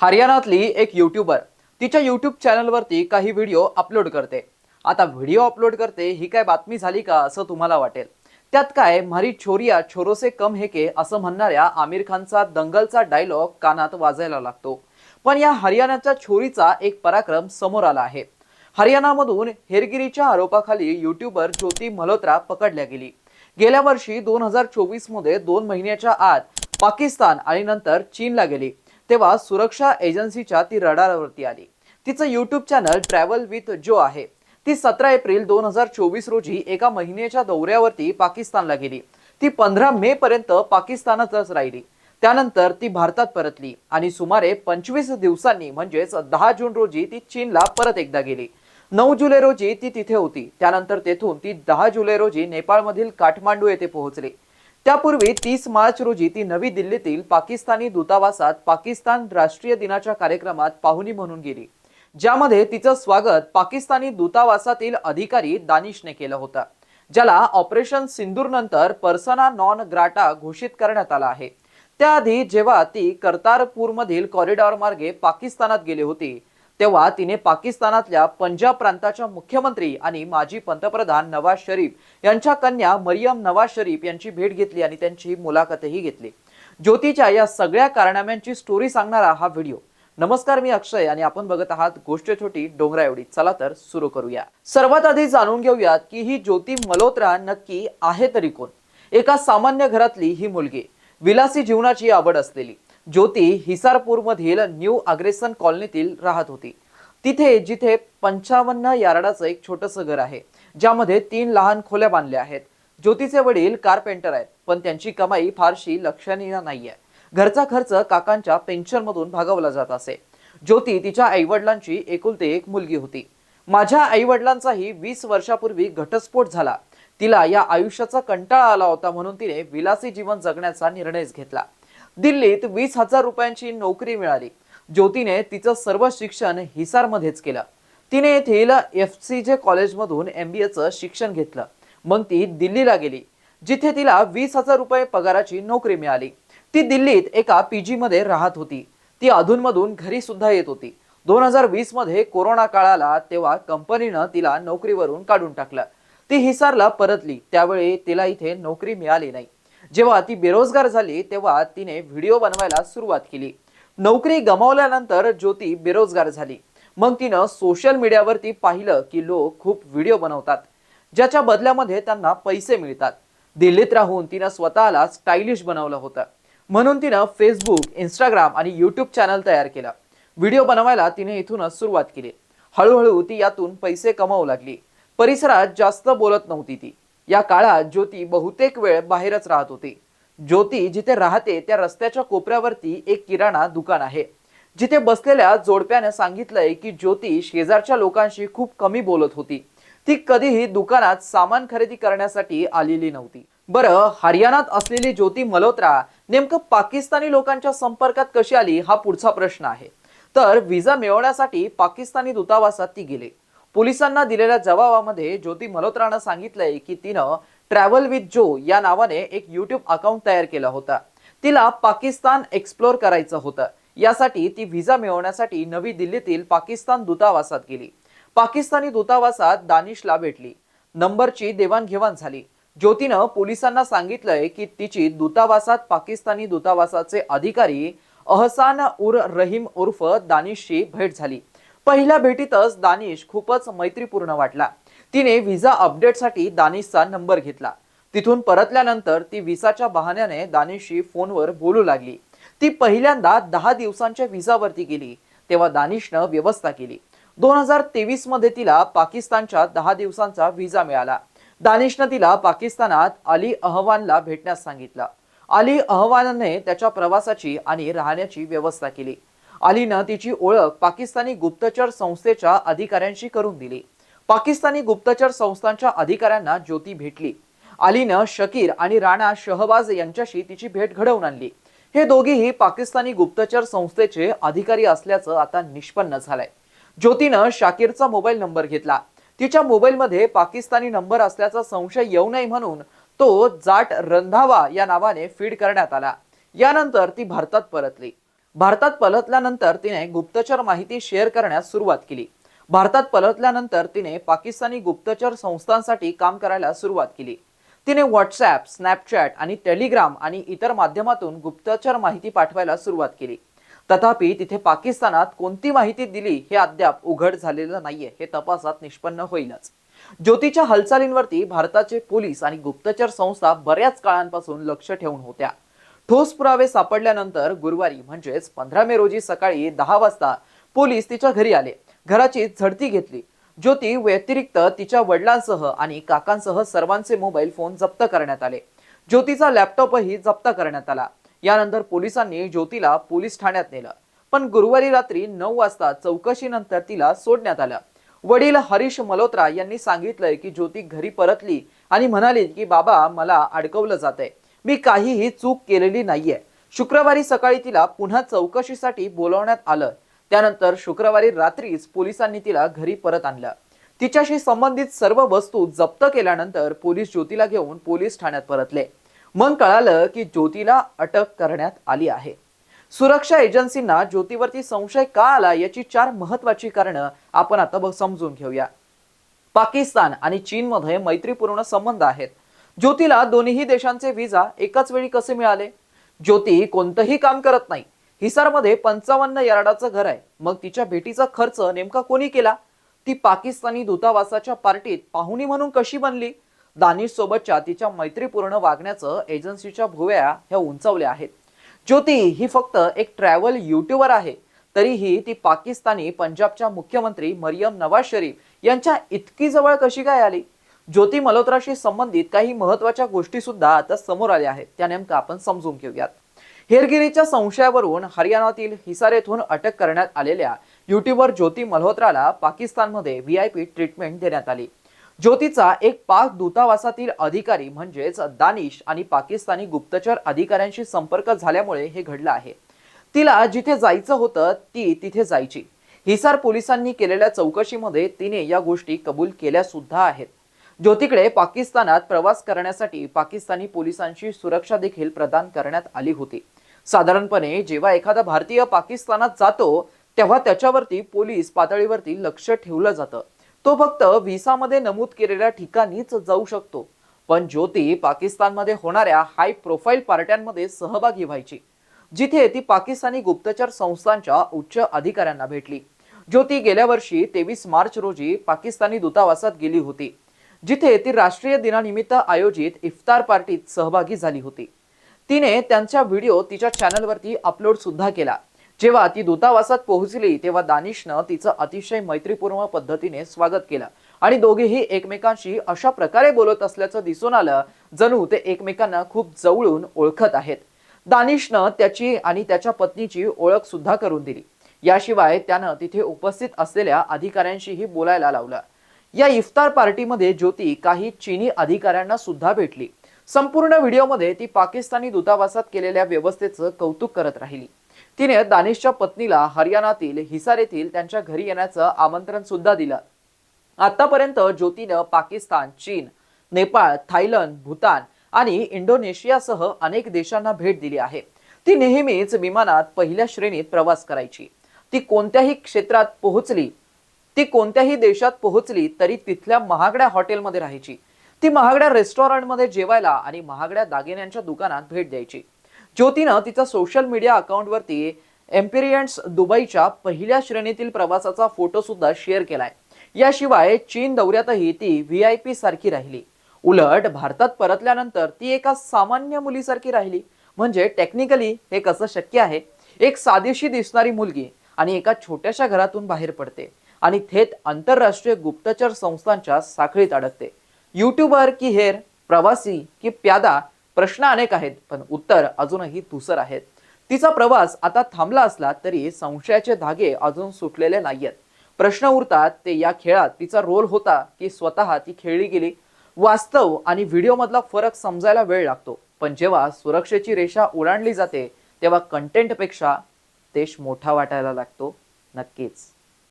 हरियाणातली एक युट्यूबर तिच्या युट्यूब चॅनलवरती काही व्हिडिओ अपलोड करते. आता व्हिडिओ अपलोड करते ही काय बातमी झाली का असं तुम्हाला वाटेल. त्यात काय मारी छोरिया छोरोसे कम हेके असं म्हणणाऱ्या आमिर खानचा दंगलचा डायलॉग कानात वाजायला लागतो. पण या हरियाणाच्या छोरीचा एक पराक्रम समोर आला आहे. हरियाणामधून हेरगिरीच्या आरोपाखाली युट्यूबर ज्योती मल्होत्रा पकडल्या गेली. गेल्या वर्षी दोन हजार चोवीसमध्ये दोन महिन्याच्या आत पाकिस्तान आणि नंतर चीनला गेली. तेव्हा सुरक्षा एजन्सीच्या ती रडारवरती आली. तिचं युट्यूब चॅनल ट्रॅव्हल विथ जो आहे. ती सतरा एप्रिल दोन हजार चोवीस रोजी एका महिन्याच्या दौऱ्यावरती पाकिस्तानला गेली. ती पंधरा मे पर्यंत पाकिस्तानातच राहिली. त्यानंतर ती भारतात परतली आणि सुमारे पंचवीस दिवसांनी म्हणजेच दहा जून रोजी ती चीनला परत एकदा गेली. नऊ जुलै रोजी ती तिथे होती. त्यानंतर तेथून ती दहा जुलै रोजी नेपाळमधील काठमांडू येथे पोहोचली. त्यापूर्वी तीस मार्च रोजी ती नवी दिल्लीतील पाकिस्तानी दूतावासात पाकिस्तान राष्ट्रीय दिनाच्या कार्यक्रमात पाहुणी म्हणून गेली ज्यामध्ये तिचं स्वागत पाकिस्तानी दूतावासातील अधिकारी दानिशने केलं होतं ज्याला ऑपरेशन सिंदूर नंतर पर्सना नॉन ग्राटा घोषित करण्यात आला आहे. त्याआधी जेव्हा ती कर्तारपूरमधील कॉरिडॉर मार्गे पाकिस्तानात गेली होती तेव्हा तिने पाकिस्तानातल्या पंजाब प्रांताच्या मुख्यमंत्री आणि माजी पंतप्रधान नवाज शरीफ यांच्या कन्या मरियम नवाज शरीफ यांची भेट घेतली आणि त्यांची मुलाखतही घेतली. ज्योतीच्या या सगळ्या कारनाम्यांची स्टोरी सांगणारा हा व्हिडिओ नमस्कार मी अक्षय आणि आपण बघत आहात गोष्ट छोटी डोंगरा एवढी. चला तर सुरू करूया. सर्वात आधी जाणून घेऊयात की ही ज्योती मल्होत्रा नक्की आहे तरी कोण? एका सामान्य घरातली ही मुलगी. विलासी जीवनाची आवड असलेली. ज्योती हिसारपूरमधील न्यू अग्रेसन कॉलनीतील राहत होती. तिथे जिथे पंचावन्न यार्डाचं एक छोटंसं घर आहे ज्यामध्ये तीन लहान खोल्या बांधल्या आहेत. ज्योतीचे वडील कारपेंटर आहेत पण त्यांची कमाई फारशी लक्षणीय नाहीये. घरचा खर्च काकांच्या पेन्शनमधून भागवला जात असे. ज्योती तिच्या आईवडिलांची एकुलते एक मुलगी होती. माझ्या आईवडिलांचाही वीस वर्षापूर्वी घटस्फोट झाला. तिला या आयुष्याचा कंटाळा आला होता म्हणून तिने विलासी जीवन जगण्याचा निर्णयच घेतला. दिल्लीत वीस हजार रुपयांची नोकरी मिळाली. ज्योतीने तिचं सर्व शिक्षण हिसारमध्येच केलं. तिने येथील एफ सी जे कॉलेजमधून एम बी एचं शिक्षण घेतलं. मग ती दिल्लीला गेली जिथे तिला वीस हजार रुपये पगाराची नोकरी मिळाली. ती दिल्लीत एका पी जीमध्ये राहत होती. ती अधूनमधून घरी सुद्धा येत होती. दोन हजार वीसमध्ये कोरोना काळाला तेव्हा कंपनीनं तिला नोकरीवरून काढून टाकलं. ती हिसारला परतली. त्यावेळी तिला इथे नोकरी मिळाली नाही. जेव्हा ती बेरोजगार झाली तेव्हा तिने व्हिडिओ बनवायला सुरुवात केली. नोकरी गमावल्यानंतर ज्योती बेरोजगार झाली. मग तिनं सोशल मीडियावरती पाहिलं की लोक खूप व्हिडिओ बनवतात ज्याच्या बदल्यामध्ये त्यांना पैसे मिळतात. दिल्लीत राहून तिनं स्वतःला स्टायलिश बनवलं होतं. म्हणून तिनं फेसबुक इंस्टाग्राम आणि यूट्यूब चॅनल तयार केलं. व्हिडिओ बनवायला तिने इथूनच सुरुवात केली. हळूहळू ती यातून पैसे कमावू लागली. परिसरात जास्त बोलत नव्हती ती. या काळात ज्योती बहुतेक वेळ बाहेरच राहत होती. ज्योती जिथे राहते त्या रस्त्याच्या कोपऱ्यावरती एक किराणा दुकान आहे. जिथे बसलेल्या जोडप्याने सांगितलंय की ज्योती शेजारच्या लोकांशी खूप कमी बोलत होती. ती कधीही दुकानात सामान खरेदी करण्यासाठी आलेली नव्हती. बरं हरियाणात असलेली ज्योती मल्होत्रा नेमकं पाकिस्तानी लोकांच्या संपर्कात कशी आली हा पुढचा प्रश्न आहे. तर व्हिसा मिळवण्यासाठी पाकिस्तानी दूतावासात ती गेली. पोलिसांना दिलेल्या जबाबामध्ये ज्योती मल्होत्रानं सांगितलंय की तिनं ट्रॅव्हल विथ जो या नावाने एक युट्यूब अकाउंट तयार केला होता. तिला पाकिस्तान एक्सप्लोर करायचं होतं. यासाठी ती व्हिसा मिळवण्यासाठी नवी दिल्लीतील पाकिस्तान दूतावासात गेली. पाकिस्तानी दूतावासात दानिशला भेटली. नंबरची देवाणघेवाण झाली. ज्योतीनं पोलिसांना सांगितलंय की तिची दूतावासात पाकिस्तानी दूतावासाचे अधिकारी अहसान उर रहीम उर्फ दानिशशी भेट झाली. पहिल्या भेटीतच दानिश खूपच मैत्रीपूर्ण वाटला. तिने व्हिसा अपडेटसाठी दानिशचा नंबर घेतला. तिथून परतल्यानंतर ती व्हिसाच्या बहाण्याने दानिशशी फोनवर बोलू लागली. ती पहिल्यांदा दहा दिवसांच्या व्हिसावरती गेली तेव्हा दानिशनं व्यवस्था केली. दोन हजार तेवीसमध्ये तिला पाकिस्तानच्या दहा दिवसांचा व्हिसा मिळाला. दानिशनं तिला पाकिस्तानात अली अहवानला भेटण्यास सांगितलं. अली अहवानने त्याच्या प्रवासाची आणि राहण्याची व्यवस्था केली. अलीनं तिची ओळख पाकिस्तानी गुप्तचर संस्थेच्या अधिकाऱ्यांशी करून दिली. पाकिस्तानी गुप्तचर संस्थांच्या अधिकाऱ्यांना ज्योती भेटली. अलीनं शकीर आणि राणा शहबाज यांच्याशी तिची भेट घडवून आणली. हे दोघेही पाकिस्तानी गुप्तचर संस्थेचे अधिकारी असल्याचं आता निष्पन्न झालंय. ज्योतीनं शाकीरचा मोबाईल नंबर घेतला. तिच्या मोबाईलमध्ये पाकिस्तानी नंबर असल्याचा संशय येऊ नये म्हणून तो जाट रंधावा या नावाने फीड करण्यात आला. यानंतर ती भारतात परतली. भारतात पलतल्यानंतर तिने गुप्तचर माहिती शेअर करण्यास सुरुवात केली. भारतात पलतल्यानंतर तिने पाकिस्तानी गुप्तचर संस्थांसाठी काम करायला सुरुवात केली. तिने व्हॉट्सॲप स्नॅपचॅट आणि टेलिग्राम आणि इतर माध्यमातून गुप्तचर माहिती पाठवायला सुरुवात केली. तथापि तिथे पाकिस्तानात कोणती माहिती दिली हे अद्याप उघड झालेलं नाहीये हे तपासात निष्पन्न होईलच. ज्योतीच्या हालचालींवरती भारताचे पोलीस आणि गुप्तचर संस्था बऱ्याच काळांपासून लक्ष ठेवून होत्या. ठोस पुरावे सापडल्यानंतर गुरुवारी म्हणजेच पंधरा मे रोजी सकाळी दहा वाजता पोलीस तिच्या घरी आले. घराची झडती घेतली. ज्योती व्यतिरिक्त तिच्या वडिलांसह आणि काकांसह सर्वांचे मोबाईल फोन जप्त करण्यात आले. ज्योतीचा लॅपटॉपही जप्त करण्यात आला. यानंतर पोलिसांनी ज्योतीला पोलीस ठाण्यात नेलं. पण गुरुवारी रात्री नऊ वाजता चौकशीनंतर तिला सोडण्यात आलं. वडील हरीश मल्होत्रा यांनी सांगितलंय की ज्योती घरी परतली आणि म्हणाली की बाबा मला अडकवलं जातंय. मी काहीही चूक केलेली नाहीये. शुक्रवारी सकाळी तिला पुन्हा चौकशीसाठी बोलवण्यात आलं. त्यानंतर शुक्रवारी रात्रीच पोलिसांनी तिला घरी परत आणलं. तिच्याशी संबंधित सर्व वस्तू जप्त केल्यानंतर पोलीस ज्योतीला घेऊन पोलीस ठाण्यात परतले. मग कळालं की ज्योतीला अटक करण्यात आली आहे. सुरक्षा एजन्सींना ज्योतीवरती संशय का आला याची चार महत्वाची कारणं आपण आता समजून घेऊया. पाकिस्तान आणि चीनमध्ये मैत्रीपूर्ण संबंध आहेत. ज्योतीला दोन्ही देशांचे व्हिसा एकाच वेळी कसे मिळाले? ज्योती कोणतंही काम करत नाही. हिसारमध्ये पंचावन्न यार्डाचं घर आहे. मग तिच्या भेटीचा खर्च नेमका कोणी केला? ती पाकिस्तानी दूतावासाच्या पार्टीत पाहुणी म्हणून कशी बनली? दानिश सोबतच्या तिच्या मैत्रीपूर्ण वागण्याचं एजन्सीच्या भुवया ह्या उंचावल्या आहेत. ज्योती ही फक्त एक ट्रॅव्हल युट्यूबर आहे. तरीही ती पाकिस्तानी पंजाबच्या मुख्यमंत्री मरियम नवाज शरीफ यांच्या इतकी जवळ कशी काय आली? ज्योती मल्होत्राशी संबंधित काही महत्त्वाच्या गोष्टी सुद्धा आता समोर आल्या आहेत. त्या नेमकं आपण समजून घेऊयात. हेरगिरीच्या संशयावरून हरियाणातील हिसार येथून अटक करण्यात आलेल्या युट्यूबर ज्योती मल्होत्राला पाकिस्तानमध्ये व्ही आय पी ट्रीटमेंट देण्यात आली. ज्योतीचा एक पाक दूतावासातील अधिकारी म्हणजेच दानिश आणि पाकिस्तानी गुप्तचर अधिकाऱ्यांशी संपर्क झाल्यामुळे हे घडलं आहे. तिला जिथे जायचं होतं ती तिथे जायची. हिसार पोलिसांनी केलेल्या चौकशीमध्ये तिने या गोष्टी कबूल केल्या सुद्धा आहेत. ज्योतीकडे पाकिस्तानात प्रवास करण्यासाठी पाकिस्तानी पोलिसांची सुरक्षा देखील प्रदान करण्यात आली होती. साधारणपणे जेव्हा एखादा भारतीय पाकिस्तानात जातो तेव्हा त्याच्यावरती पोलीस पातळीवरती लक्ष ठेवलं जातं. तो फक्त व्हिसामध्ये नमूद केलेल्या ठिकाणीच जाऊ शकतो. पण ज्योती पाकिस्तानमध्ये होणाऱ्या हाय प्रोफाईल पार्ट्यांमध्ये सहभागी व्हायची जिथे ती पाकिस्तानी गुप्तचर संस्थांच्या उच्च अधिकाऱ्यांना भेटली. ज्योती गेल्या वर्षी तेवीस मार्च रोजी पाकिस्तानी दूतावासात गेली होती. जिथे ती राष्ट्रीय दिनानिमित्त आयोजित इफ्तार पार्टीत सहभागी झाली होती. तिने त्यांचा व्हिडिओ तिच्या चॅनलवरती अपलोड सुद्धा केला. जेव्हा ती दूतावासात पोहोचली तेव्हा दानिशनं तिचं अतिशय मैत्रीपूर्ण पद्धतीने स्वागत केलं आणि दोघेही एकमेकांशी अशा प्रकारे बोलत असल्याचं दिसून आलं जणू ते एकमेकांना खूप जवळून ओळखत आहेत. दानिशनं त्याची आणि त्याच्या पत्नीची ओळख सुद्धा करून दिली. याशिवाय त्यानं तिथे उपस्थित असलेल्या अधिकाऱ्यांशीही बोलायला लावलं. या इफ्तार पार्टीमध्ये ज्योती काही चीनी अधिकाऱ्यांना सुद्धा भेटली. संपूर्ण व्हिडिओमध्ये ती पाकिस्तानी दूतावासात केलेल्या व्यवस्थेचं कौतुक करत राहिली. तिने दानिशच्या पत्नीला हरियाणातील हिसार येथील त्यांच्या घरी येण्याचं आमंत्रण सुद्धा दिलं. आतापर्यंत ज्योतीनं पाकिस्तान चीन नेपाळ थायलंड भूतान आणि इंडोनेशियासह अनेक देशांना भेट दिली आहे. ती नेहमीच विमानात पहिल्या श्रेणीत प्रवास करायची. ती कोणत्याही क्षेत्रात पोहोचली ती कोणत्याही देशात पोहोचली तरी तिथल्या महागड्या हॉटेलमध्ये राहायची. ती महागड्या रेस्टॉरंटमध्ये जेवायला आणि महागड्या दागिन्यांच्या दुकानात भेट द्यायची. ज्योतीनं तिच्या सोशल मीडिया अकाउंटवरती एम्पिरियन्स दुबईच्या पहिल्या श्रेणीतील प्रवासाचा फोटो सुद्धा शेअर केलाय. याशिवाय चीन दौऱ्यातही ती व्ही आय पी सारखी राहिली. उलट भारतात परतल्यानंतर ती एका सामान्य मुलीसारखी राहिली. म्हणजे टेक्निकली हे कसं शक्य आहे? एक साधीशी दिसणारी मुलगी आणि एका छोट्याशा घरातून बाहेर पडते. आणि थेट आंतरराष्ट्रीय गुप्तचर संस्थांच्या साखळीत अडकते. युट्यूबर की हेर प्रवासी की प्यादा प्रश्न अनेक आहेत पण उत्तर अजूनही तुसर आहेत. तिचा प्रवास आता थांबला असला तरी संशयाचे धागे अजून सुटलेले नाहीयेत. प्रश्न उरतात ते या खेळात तिचा रोल होता की स्वतः ती खेळली गेली? वास्तव आणि व्हिडिओ मधला फरक समजायला वेळ लागतो. पण जेव्हा सुरक्षेची रेषा ओलांडली जाते तेव्हा कंटेंटपेक्षा देश मोठा वाटायला लागतो. नक्कीच.